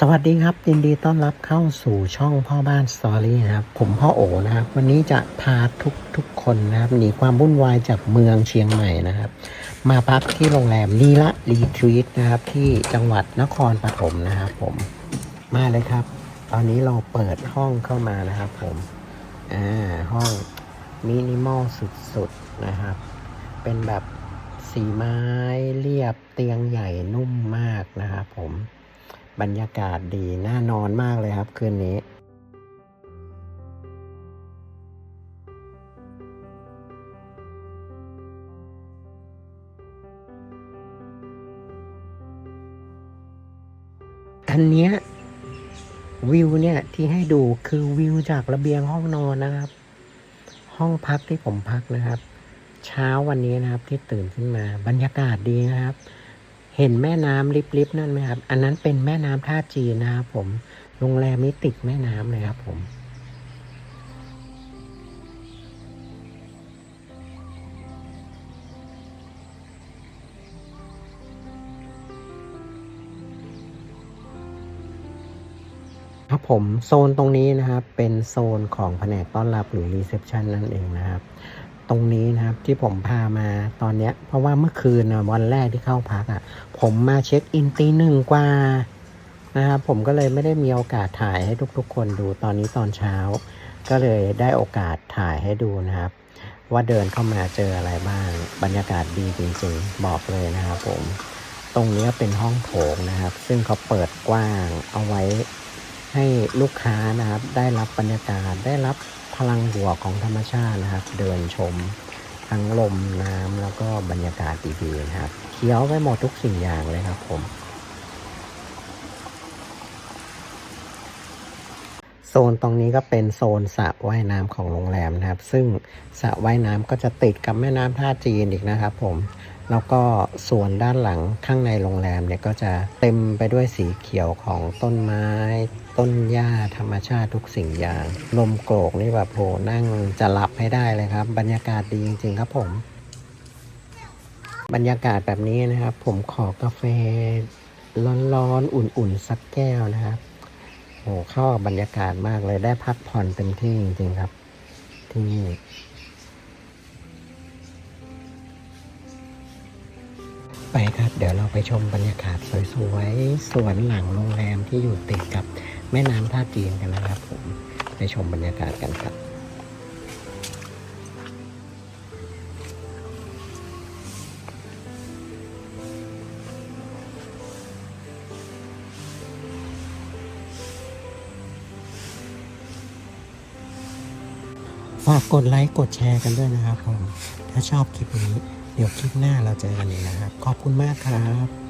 สวัสดีครับยินดีต้อนรับเข้าสู่ช่องพ่อบ้านสตอรี่นะครับ ผมพ่อโอนะครับ วันนี้จะพาทุกทุกคนนะครับหนีความวุ่นวายจากเมืองเชียงใหม่นะครับ มาพักที่โรงแรมนีละรีทรีตนะครับ ที่จังหวัดนครปฐมนะครับผมมาเลยครับ ตอนนี้เราเปิดห้องเข้ามานะครับ ผมอ่าห้องมินิมอลสุดๆนะครับ เป็นแบบสีไม้เรียบเตียงใหญ่นุ่มมากนะครับผม บรรยากาศดีน่านอนมากเลยครับคืนนี้อันเนี้ยวิวเนี่ยที่ให้ดูคือวิวจากระเบียงห้องนอนนะครับ ห้องพักที่ผมพักนะครับ เช้าวันนี้นะครับที่ตื่นขึ้นมาบรรยากาศดีนะครับ เห็นแม่น้ำลิบๆนั่นไหมครับ อันนั้นเป็นแม่น้ำท่าจีนนะครับผม โรงแรมนี้ติดแม่น้ำเลยครับผมครับผมโซนตรงนี้นะครับเป็นโซนของแผนกต้อนรับหรือรีเซพชันนั่นเองนะครับ ตรงนี้นะครับที่ผมพามาตอนเนี้ย เพราะว่าเมื่อคืนนะวันแรกที่เข้าพักอะ่ะ ผมมาเช็คอินตีหนึ่งกว่านะครับผมก็เลยไม่ได้มีโอกาสถ่ายให้ทุกๆ คนดูตอนนี้ตอนเช้า ก็เลยได้โอกาสถ่ายให้ดูนะครับ ว่าเดินเข้ามาเจออะไรบ้าง บรรยากาศดีจริงๆ บอกเลยนะครับผม ตรงนี้เป็นห้องโถงนะครับ ซึ่งเขาเปิดกว้างเอาไว้ให้ลูกค้านะครับ ได้รับบรรยากาศได้รับ พลังบวกของธรรมชาตินะครับ เดินชมทั้งลมน้ำแล้วก็บรรยากาศดีๆนะครับเคี้ยวไปหมดทุกสิ่งอย่างเลยครับผม โซนตรงนี้ก็เป็นโซนสระว่ายน้ำของโรงแรมนะครับ ซึ่งสระว่ายน้ำก็จะติดกับแม่น้ำท่าจีนอีกนะครับผม แล้วก็ส่วนด้านหลังข้างในโรงแรมเนี่ยก็จะเต็มไปด้วยสีเขียวของต้นไม้ ต้นหญ้าธรรมชาติทุกสิ่งอย่าง ลมโกรกนี่แบบโหนั่งจะหลับให้ได้เลยครับ บรรยากาศดีจริงๆครับผม บรรยากาศแบบนี้นะครับ ผมขอกาแฟร้อนๆอุ่นๆสักแก้วนะครับโอ้เข้าบรรยากาศมากเลยได้พักผ่อนเต็มที่จริงๆครับ ที่นี่ ไปครับเดี๋ยวเราไปชมบรรยากาศสวยๆสวนหลังโรงแรมที่อยู่ติดกับแม่น้ำท่าจีนกันนะครับผมไปชมบรรยากาศกันครับฝากกดไลค์กดแชร์กันด้วยนะครับผมถ้าชอบคลิปนี้ เดี๋ยวคลิปหน้าเราเจอกันอีกนะครับ ขอบคุณมากครับ